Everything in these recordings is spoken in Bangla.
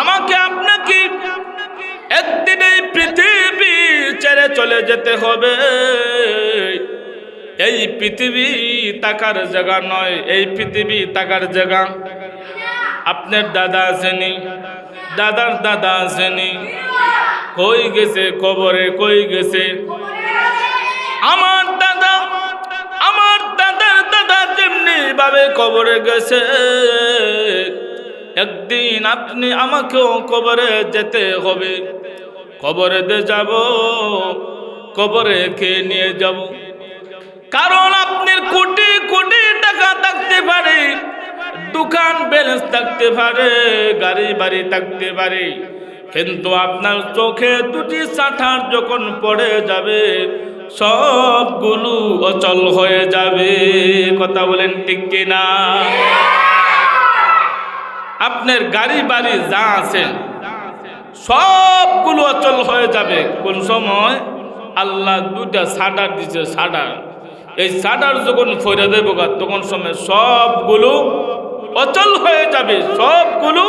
আমাকে আপনাকে একদিন এই পৃথিবী ছেড়ে চলে যেতে হবে। এই পৃথিবী তাকার জায়গা নয়, এই পৃথিবী তাকার জায়গা। আপনার দাদা আসেনি দাদার দাদা আসেনি কই গেছে কবরে কই গেছে? আমার যেমনি ভাবে কবরে গেছে। একদিন আপনি আমাকেও কবরে যেতে হবে। কবরে যাব, কবরে কে নিয়ে যাব? কারণ আপনার কোটি কোটি টাকা থাকতে পারে, দোকান ব্যালেন্স থাকতে পারে, গাড়ি বাড়ি থাকতে পারে। কিন্তু আপনার চোখে দুটি সাঁঠার যখন পড়ে যাবে সবগুলো অচল হয়ে যাবে। কথা বলেন ঠিক কিনা? আপনার গাড়ি, বাড়ি যা আছে, সবগুলো অচল হয়ে যাবে। কোন সময়? আল্লাহ দুইটা সাডার দিছে, সাডার। এই সাডার যখন ফইরা দেব তখন সময় সবগুলো অচল হয়ে যাবে, সবগুলো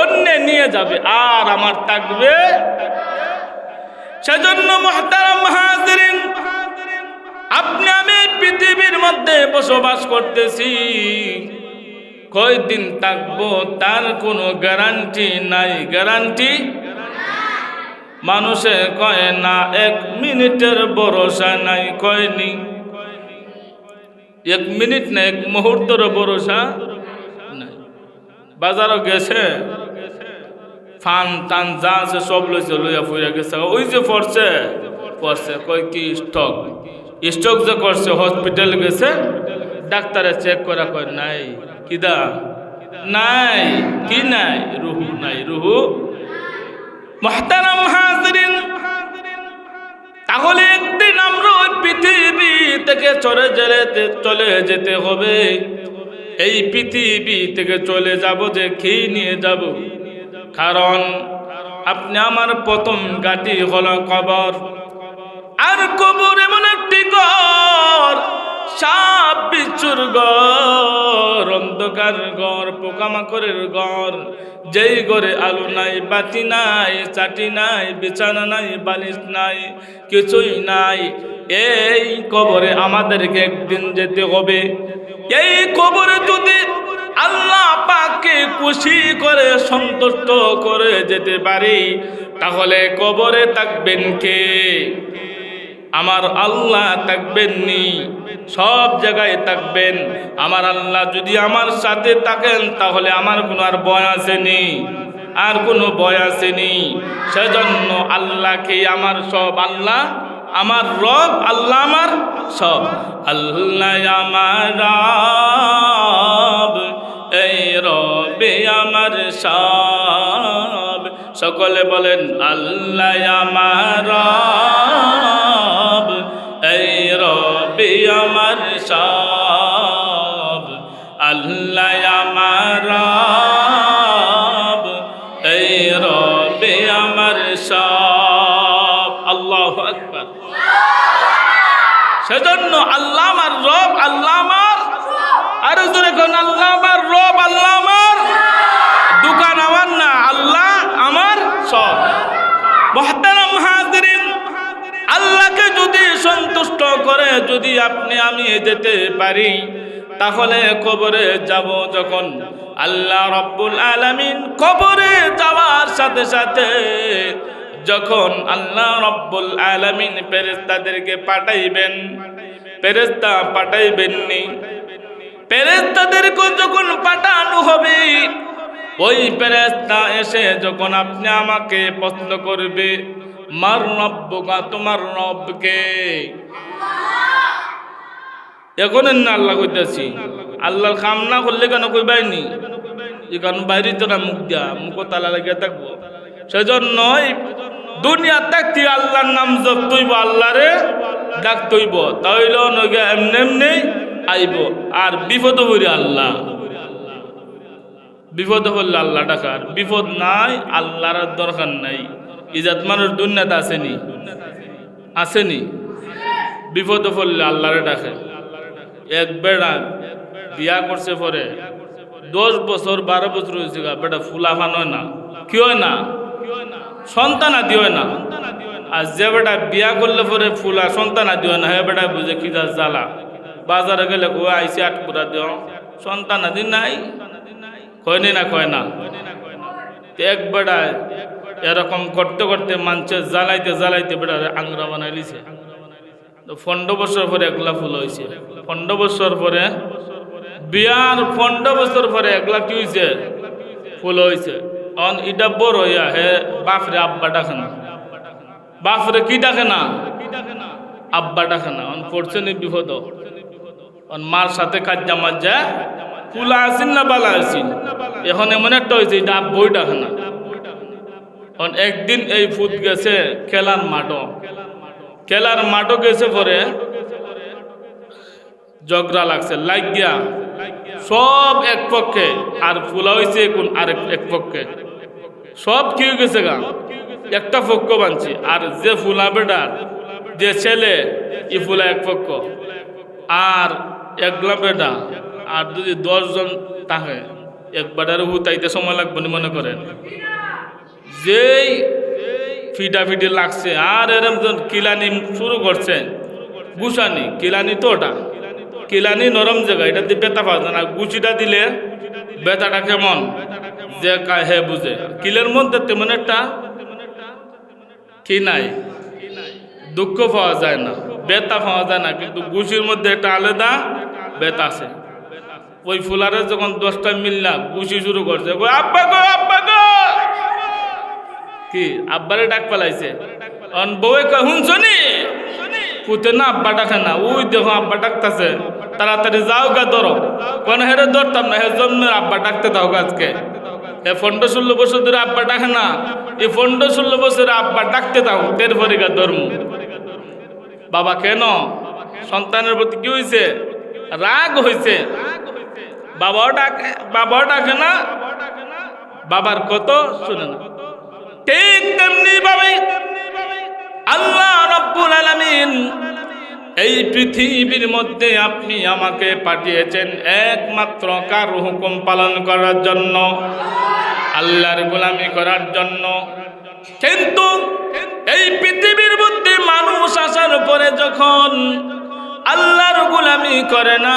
অন্য নিয়ে যাবে। আর আমার থাকবে সেজন্য আপনি আমি পৃথিবীর মধ্যে বসবাস করতেছি। কয়দিন থাকব তার কোনো গ্যারান্টি নাই। গ্যারান্টি? মানুষে কয় না, এক মিনিটের ভরসা নাই, কয়নি? এক মিনিট না, এক মুহূর্তের ভরসা নাই। বাজারও গেছে। ফান, টান, যা আছে সব লইছে, লইয়া ফুইরা গেছে। ওই যে পড়ছে পড়ছে, কয় কি স্টক? স্টক যে করছে হসপিটাল গেছে, ডাক্তারে চেক করা কয়, নাই। কিদা? নাই। কি নাই? রুহু নাই, রুহু মহতারাম হাজরিন, তাহলে একদিন আমরা ওই পৃথিবী থেকে চলে যেতে চলে যেতে হবে। এই পৃথিবী থেকে চলে যাব যে খেয়ে নিয়ে যাব? কারণ আপনি আমার প্রথম গাটি হল কবর। আর কবর এমন একটি ঘর, সাপ বিচ্ছুর ঘর, অন্ধকার ঘর, পোকামাকড়ের ঘর। যেই ঘরে আলো নাই, বাতি নাই, চাটি নাই, বিছানা নাই, বালিশ নাই, কিছুই নাই, এই কবরে আমাদেরকে একদিন যেতে হবে। এই কবরে যদি খুশি করে, সন্তুষ্ট করে যেতে পারি, তাহলে কবরে থাকবেন কে? আমার আল্লাহ থাকবেন নি, সব জায়গায় থাকবেন। আমার আল্লাহ যদি আমার সাথে থাকেন, তাহলে আমার কোনো আর ভয় আসেনি, আর কোনো ভয় আসেনি। সেজন্য আল্লাহকে আমার সব আল্লাহ, আমার রব, আল্লাহ আমার সব। আল্লাহ আমার রব, এই রবে আমার সব। সকলে বলেন, আল্লাহ আমার এই রবে আমার সব। আল্লাহ আমার এই রবে আমার সব। আল্লাহ আকবার। সেজন্য আল্লাহ আমার রব, আল্লাহ আমার আরও জোরে কোন, আল্লাহ আমার রব, আল্লাহ আমার দোকান আমার না আল্লাহ আমার সব মহতারাম হাজরিন আল্লাহকে যদি সন্তুষ্ট করে যদি আপনি আমি যেতে পারি, তাহলে কবরে যাব যখন। আল্লাহ রব্বুল আলামিন কবরে যাওয়ার সাথে সাথে যখন আল্লাহ রব্বুল আলামিন ফেরেশতাদেরকে পাঠাইবেন, ফেরেশতা পাঠাইবেননি। ফেরেশতাদেরকে যখন পাঠানো হবে, ওই ফেরেশতা এসে যখন আপনি আমাকে প্রশ্ন করবে মার রব্বকা, তোমার রবকে। এখন আল্লাহ কইতাছি। আল্লাহর কাম না করলে কেন কইবাইনি? এখান বাইরে তো না মুখ দিয়া মুখ তালা লাগিয়ে থাকব। সেজন্যই দুনিয়া থাকতে আল্লাহর নাম জপ তৈব আল্লাহরে ডাক তৈব তাইল নগে এমনি এমনি আইব। আর বিপদ হইরে আল্লাহ। বিপদ হলে আল্লাহ ডাকার। বিপদ নাই, আল্লাহর দরকার নাই। ইজাত মানুষ দুনিয়াতে আসেনি। আসেনি। বিপদ পড়লে আল্লাহরে ডাকে। এক বেড়া বিয়া করছে পরে দশ বছর বারো বছর হয়েছে বেটা ফুলা ফান হয় না। কি হয় না? সন্তান আদি হয় না। আর যে বেটা বিয়া করলে পরে ফুলা সন্তান আদি হয় না, হে বেটা বুঝে কি যা জ্বালা। বাজারে গেলে কো আইসি আট পুরা দিও সন্তান আদি নাই। কয়নি না, কয় না। এক বেড়ায় এরকম করতে করতে মানছে জ্বালাইতে জ্বালাইতে বেড়ারে আংরা বানাই লিছে পনেরো বছর পরে একলা ফুল হয়েছে পনেরো বছর পরে বিয়ার পনেরো বছর পরে একলা কি হয়েছে ফুল হয়েছে অন ইটা বড় হইয়া হে বাপরে আব্বা ডাকে না বাপরে কি ডাকে না আব্বা ডাকে না অন পড়ছে নি বিপদ। অন মার সাথে কাজ্জা মাজ্জা। ফুলা আসিন না বালা আসিন। এখন এমন একটা হয়েছে এটা আব্বই ডাকে না একদিন এই ফুট গেছে খেলার মাঠও। খেলার মাঠও গেছে পরে ঝগড়া লাগছে লাগ গিয়া সব এক পক্ষে, আর ফুলা হয়েছে কোন আরেক এক পক্ষে। সব কি গেছে গা। একটা পক্ষ বানছি, আর যে ফুলা বেটার যে ছেলে, ই ফুলা এক পক্ষ। আর একলা বেটা, আর যদি দশজন থাকে এক বেটার হুতাইতে সময় লাগবে মনে করেন? যেই ফিটি লাগছে, আর এরম কিলানি শুরু করছে। গুছানি কিলানি তো ওটা। কিলানি নরম জায়গা, এটা দিয়ে বেতা পাওয়া যায় না। গুছিটা দিলে বেতাটা কেমন? যে হে বুঝে। কিলের মধ্যে তেমন একটা কি নাই। দুঃখ পাওয়া যায় না, বেতা পাওয়া যায় না, কিন্তু গুছির মধ্যে একটা আলাদা বেতা আছে। ওই ফুলারে যখন দশটা মিললা গুছি শুরু করছে। আব্বা গো আব্বা কি? আব্বারে ডাক পালাইছে। অন বউয়ে কয় শুনছনি পুতে, না, আব্বা ডাকে না। ওই দেখো, আব্বা ডাকতেছে। তাড়াতাড়ি যাও গা, ধরো। কোন হেরে ধরতাম না, হে জন্মের আব্বা ডাকতে দাও আজকে। এ পনেরো ষোলো বছর ধরে আব্বা ডাকে না। এ পনেরো ষোলো বছরে আব্বা ডাকতে দাও, তের পরে গা ধর্ম। বাবা, কেন? সন্তানের প্রতি কি হয়েছে রাগ হয়েছে বাবাও ডাকে বাবাও ডাকে না? বাবার কত? শুনে না ঠিক তেমনি ভাবে আল্লাহ রব্বুল আলামিন এই পৃথিবীর মধ্যে আপনি আমাকে পাঠিয়েছেন একমাত্র কার হুকুম পালন করার জন্য, আল্লাহর গোলামি করার জন্য। কিন্তু এই পৃথিবীর মধ্যে মানুষ আসার পরে যখন আল্লাহর গোলামি করে না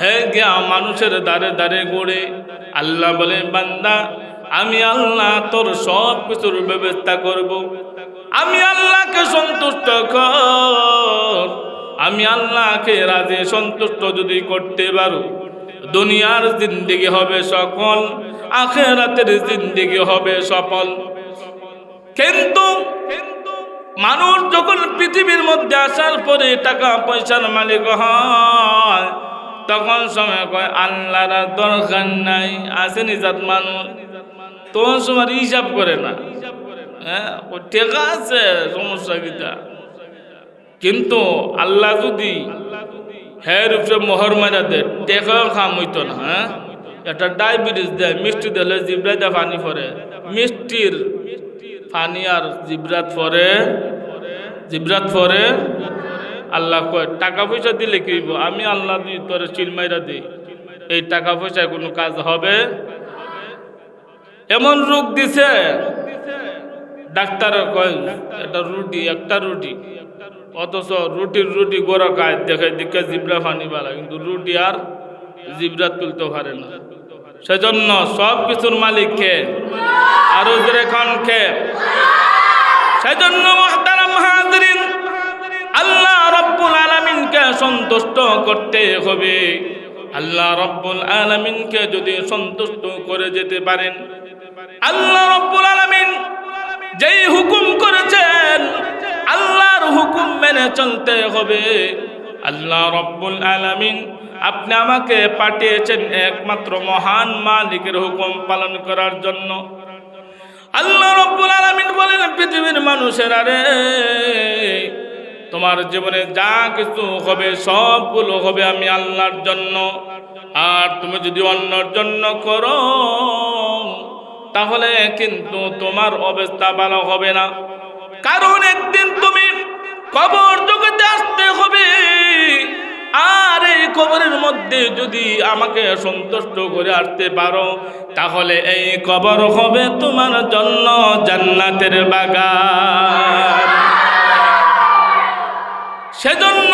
হে গিয়া মানুষের দ্বারে দ্বারে গড়ে, আল্লাহ বলে, বান্দা আমি আল্লাহ তোর সব কিছুর ব্যবস্থা করব। আমি আল্লাহকে সন্তুষ্ট কর। আমি আল্লাহকে রাজে সন্তুষ্ট যদি করতে পারো, দুনিয়ার জিন্দিগি হবে সকল আখেরাতের জিন্দিগি হবে সফল। কিন্তু মানুষ যখন পৃথিবীর মধ্যে আসার পরে টাকা পয়সার মালিক হয়, তখন সময় কয়, আল্লাহর দরকার নাই, আসেনি নিজাত মানুষ। তখন সময় হিসাব করে না। হ্যাঁ টেকা আছে সমস্যা কিটা কিন্তু আল্লাহ যদি হের উপরে মোহর মারা দে টেকাও খাম হইতো না হ্যাঁ? একটা ডায়াবেটিস দেয়, মিষ্টি দিলে জিব্রাইতে পানি পরে মিষ্টির পানি আর জিব্রাত পরে জিব্রাত পরে আল্লাহ কয়, টাকা পয়সা দিলে কি? আমি আল্লাহ দিই তোরে চিলমাইরা দিই। এই টাকা পয়সায় কোনো কাজ হবে? এমন রোগ দিছে, ডাক্তার কয়, এটা রুটি, একটা রুটি। অথচ রুটির রুটি গোড়া খায়, দেখে দেখে জিব্রা ফানি বালা, কিন্তু রুটি আর জিব্রা তুলতে পারে না। সেজন্য সব কিছুর মালিক খে আরও জোরে খে সেজন্য আল্লাহ রব্বুল আলমিনকে সন্তুষ্ট করতে হবে। আল্লাহ রব্বুল আলমিনকে যদি সন্তুষ্ট করে যেতে পারেন আল্লাহ রব্বুল আলমিন যেই হুকুম করেছেন, আল্লাহর হুকুম মেনে চলতে হবে। আল্লাহ রব্বুল আলমিন আপনি আমাকে পাঠিয়েছেন একমাত্র মহান মালিকের হুকুম পালন করার জন্য। আল্লাহ রব্বুল আলামিন বলেন, পৃথিবীর মানুষের আরে তোমার জীবনে যা কিছু হবে, সবগুলো হবে আমি আল্লাহর জন্য। আর তুমি যদি অন্যর জন্য করো তাহলে কিন্তু তোমার অবস্থা ভালো হবে না। কারণ একদিন তুমি কবর জগতে আসতে হবে। আর এই কবরের মধ্যে যদি আমাকে সন্তুষ্ট করে আসতে পারো, তাহলে এই কবর হবে তোমার জন্য জান্নাতের বাগান। সেজন্য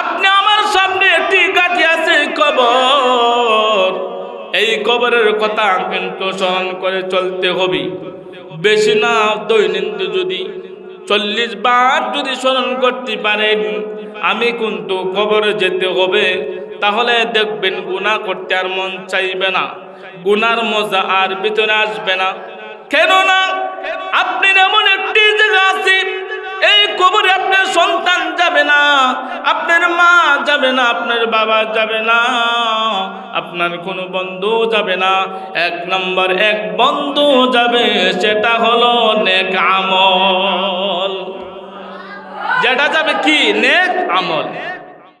আপনি আমার সামনে একটি গাছি আছে কবর। এই কবরের কথা কিন্তু স্মরণ করে চলতে হবে। বেশি না, দৈনন্দিন যদি চল্লিশ বার যদি স্মরণ করতে পারেন, আমি কিন্তু কবরে যেতে হবে। তাহলে দেখবেন গুণা করতে আর মন চাইবে না। গুনার মজা আর ভিতরে আসবে না। কেননা আপনি এমন একটি যাবে না, আপনার বাবা যাবে না, আপনার কোনো বন্ধু যাবে না। এক নম্বর এক বন্ধু যাবে, সেটা হলো নেক আমল। যেটা যাবে কি? নেক আমল।